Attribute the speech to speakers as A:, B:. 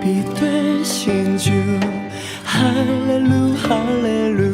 A: 빛 되신 주. 할렐루 할렐루.